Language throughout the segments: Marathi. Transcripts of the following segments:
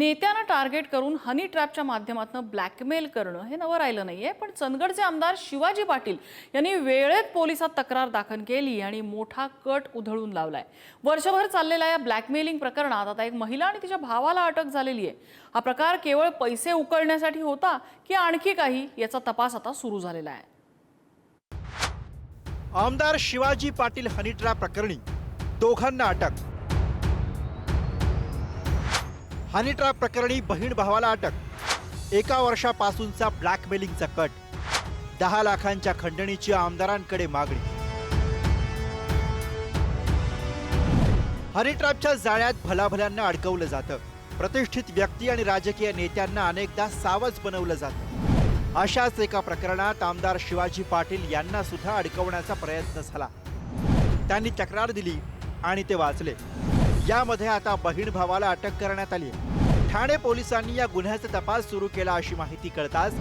नेत्यांना टार्गेट करून हनी ट्रॅपच्या माध्यमातून ब्लॅकमेल करणं हे नवं राहिलं नाही आहे पण चंदगडचे आमदार शिवाजी पाटील यांनी वेळेत पोलिसात तक्रार दाखल केली आणि मोठा कट उधळून लावलाय. वर्षभर चाललेल्या या ब्लॅकमेलिंग प्रकरणात आता एक महिला आणि तिच्या भावाला अटक झालेली आहे. हा प्रकार केवळ पैसे उकळण्यासाठी होता की आणखी काही याचा तपास आता सुरू झालेला आहे. आमदार शिवाजी पाटील हनी ट्रॅप प्रकरणी दोघांना अटक हनी ट्रॅप प्रकरणी बहीण भावाला अटक. एका वर्षापासूनचा ब्लॅकमेलिंगचा कट. दहा लाखांच्या खंडणीची आमदारांकडे मागणी. हनी ट्रॅपच्या जाळ्यात भलाभल्यांना अडकवलं जातं. प्रतिष्ठित व्यक्ती आणि राजकीय नेत्यांना अनेकदा सावज बनवलं जातं. अशाच एका प्रकरणात आमदार शिवाजी पाटील यांना सुद्धा अडकवण्याचा प्रयत्न झाला. त्यांनी तक्रार दिली आणि ते वाचले. यामध्ये आता बहीण भावाला अटक करण्यात आली ठाणे पोलिसांनी या गुन्ह्याचा तपास सुरू केला अशी माहिती कळताच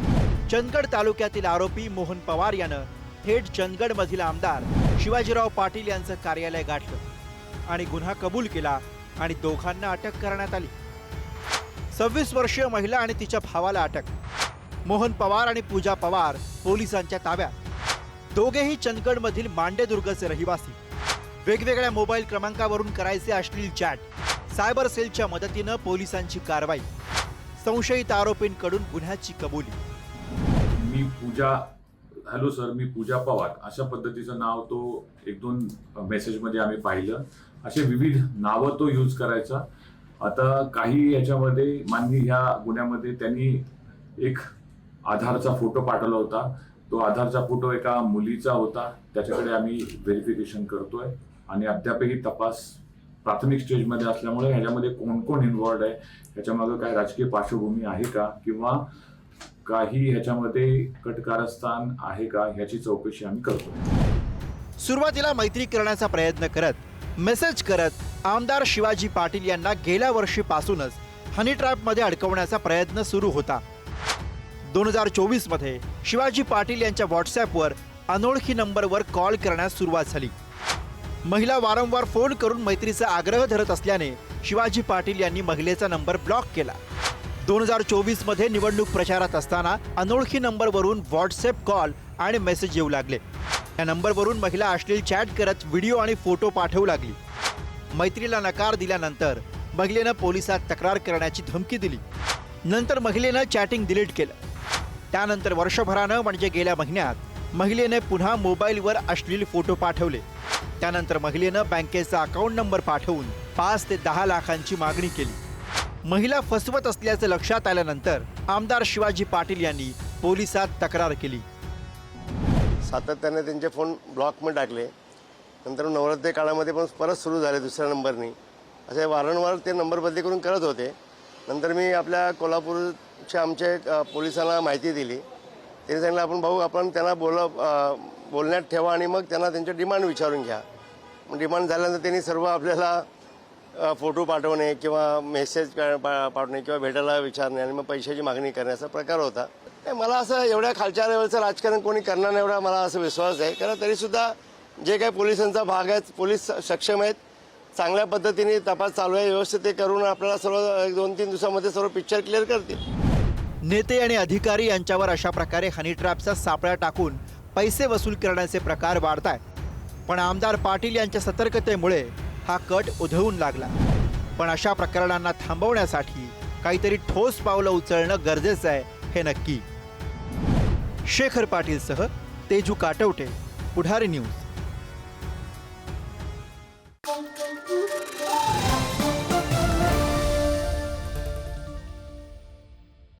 चंदगड तालुक्यातील आरोपी मोहन पवार यानं थेट चंदगडमधील आमदार शिवाजीराव पाटील यांचं कार्यालय गाठलं आणि गुन्हा कबूल केला आणि दोघांना अटक करण्यात आली. सव्वीस वर्षीय महिला आणि तिच्या भावाला अटक. मोहन पवार आणि पूजा पवार पोलिसांच्या ताब्यात. दोघेही चंदगडमधील मांडेदुर्गचे रहिवासी. वेगवेगळ्या मोबाईल क्रमांकावरून करायचे अश्लील चॅट. सायबर सेलच्या मदतीनं पोलिसांची कारवाई. संशयित आरोपींकडून गुन्ह्याची कबुली. मी पूजा हॅलो सर मी पूजा पवार. अशा पद्धतीचं नाव तो एक दोन मेसेजमध्ये आम्ही पाहिलं. असे विविध नावं तो यूज करायचा. आता काही याच्यामध्ये माननी ह्या गुन्ह्यामध्ये त्यांनी एक आधारचा फोटो पाठवला होता. तो आधारचा फोटो एका मुलीचा होता. त्याच्याकडे आम्ही व्हेरिफिकेशन करतोय. आणि अद्यापही तपास प्राथमिक स्टेजमध्ये असल्यामुळे ह्याच्यामध्ये कोण कोण इन्व्हॉल्ड आहे? ह्याच्यामागं काय राजकीय पार्श्वभूमी आहे का? किंवा काही ह्याच्यामध्ये कटकारस्थान आहे का? ह्याची चौकशी आम्ही करतो सुरुवातीला मैत्री करण्याचा प्रयत्न करत मेसेज करत आमदार शिवाजी पाटील यांना गेल्या वर्षीपासूनच हनी ट्रॅपमध्ये अडकवण्याचा प्रयत्न सुरू होता. दोन हजार चोवीसमध्ये शिवाजी पाटील यांच्या व्हॉट्सॲपवर अनोळखी नंबरवर कॉल करण्यास सुरुवात झाली. महिला वारंवार फोन करून मैत्रीचा आग्रह धरत असल्याने शिवाजी पाटील यांनी महिलेचा नंबर ब्लॉक केला. दोन हजार चोवीसमध्ये निवडणूक प्रचारात असताना अनोळखी नंबरवरून व्हॉट्सअप कॉल आणि मेसेज येऊ लागले. या नंबरवरून महिला अश्लील चॅट करत व्हिडिओ आणि फोटो पाठवू लागली. मैत्रीला नकार दिल्यानंतर महिलेनं पोलिसात तक्रार करण्याची धमकी दिली. नंतर महिलेनं चॅटिंग डिलीट केलं. त्यानंतर वर्षभरानं म्हणजे गेल्या महिन्यात महिलेने पुन्हा मोबाईलवर अश्लील फोटो पाठवले. त्यानंतर महिलेनं बँकेचा अकाउंट नंबर पाठवून पाच ते दहा लाखांची मागणी केली. महिला फसवत असल्याचं लक्षात आल्यानंतर आमदार शिवाजी पाटील यांनी पोलिसात तक्रार केली. सातत्याने त्यांचे फोन ब्लॉकमध्ये टाकले. नंतर नवरात्री काळामध्ये पण परत सुरू झाले दुसऱ्या नंबरनी. असे वारंवार ते नंबर बदली करून करत होते. नंतर मी आपल्या कोल्हापूरच्या आमच्या पोलिसांना माहिती दिली. त्यांनी सांगितलं आपण भाऊ आपण त्यांना बोल बोलण्यात ठेवा आणि मग त्यांना त्यांच्या डिमांड विचारून घ्या. मग डिमांड झाल्यानंतर त्यांनी सर्व आपल्याला फोटो पाठवणे किंवा मेसेज पा- पाठवणे किंवा भेटायला विचारणे आणि मग पैशाची मागणी करण्याचा प्रकार होता. मला असं एवढ्या खालच्या लेवलचं राजकारण कोणी करणार नाही एवढा मला असं विश्वास आहे. कारण तरीसुद्धा जे काही पोलिसांचा भाग आहेत पोलीस सक्षम आहेत चांगल्या पद्धतीने तपास चालू आहे व्यवस्थित ते करून आपल्याला सर्व एक दोन तीन दिवसामध्ये सर्व पिक्चर क्लिअर करतील. नेते आणि अधिकारी यांच्यावर अशा प्रकारे हनी ट्रॅपचा सापळा टाकून पैसे वसूल करण्याचे प्रकार वाढत आहेत पण आमदार पाटील यांच्या सतर्कतेमुळे हा कट उधळून लागला. पण अशा प्रकरणांना थांबवण्यासाठी काहीतरी ठोस पावलं उचलणं गरजेचं आहे हे नक्की. Shekhar पाटीलसह Teju Katwate Pudhari news. Bom, bom, bom, bom.